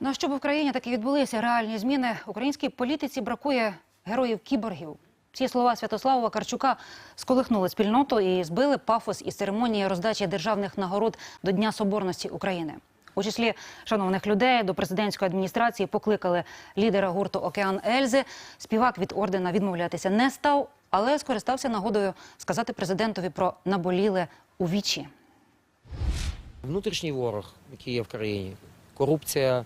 Ну щоб в країні таки відбулися реальні зміни, українській політиці бракує героїв кіборгів. Ці слова Святослава Вакарчука сколихнули спільноту і збили пафос із церемонії роздачі державних нагород до Дня Соборності України. У числі шановних людей до президентської адміністрації покликали лідера гурту Океан Ельзи. Співак від ордена відмовлятися не став, але скористався нагодою сказати президентові про наболіле у вічі. Внутрішній ворог, який є в країні, корупція,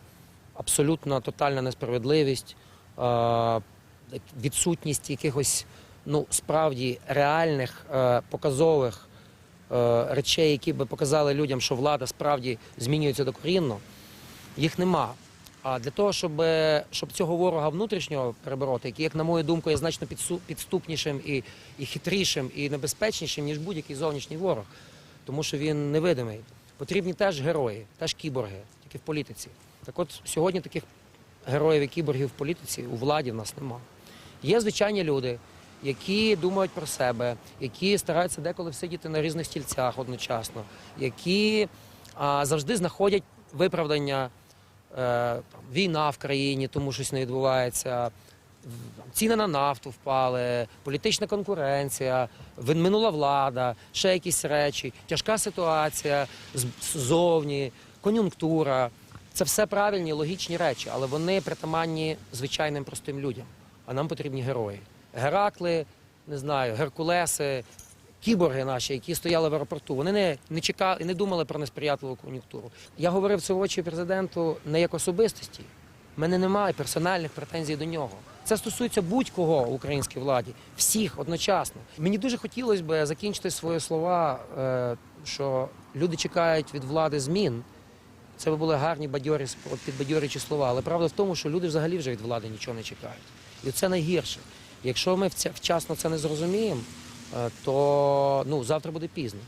абсолютна тотальна несправедливість, е, відсутність якихось ну, справді реальних, е, показових е, речей, які би показали людям, що влада справді змінюється докорінно, їх нема. А для того, щоб, щоб цього ворога внутрішнього перебороти, який, як на мою думку, є значно підступнішим і, і хитрішим, і небезпечнішим, ніж будь-який зовнішній ворог, тому що він невидимий. Потрібні теж герої, теж кіборги, тільки в політиці. Так от сьогодні таких героїв і кіборгів в політиці у владі в нас нема. Є звичайні люди, які думають про себе, які стараються деколи всидіти на різних стільцях одночасно, які а, завжди знаходять виправдання. Е, війна в країні, тому щось не відбувається. Ціни на нафту впали, політична конкуренція, минула влада, ще якісь речі, тяжка ситуація ззовні, кон'юнктура. Це все правильні, логічні речі, але вони притаманні звичайним простим людям. А нам потрібні герої. Геракли, не знаю, Геркулеси, кіборги наші, які стояли в аеропорту, вони не, не чекали, не думали про несприятливу кон'юнктуру. Я говорив це в очі президенту не як особистості. У мене немає персональних претензій до нього. Це стосується будь-кого в українській владі, всіх одночасно. Мені дуже хотілося б закінчити свої слова, е, що люди чекають від влади змін. Це би були гарні бадьорі, підбадьорючі слова. Але правда в тому, що люди взагалі вже від влади нічого не чекають. І це найгірше. Якщо ми вчасно це не зрозуміємо, е, то ну, завтра буде пізно.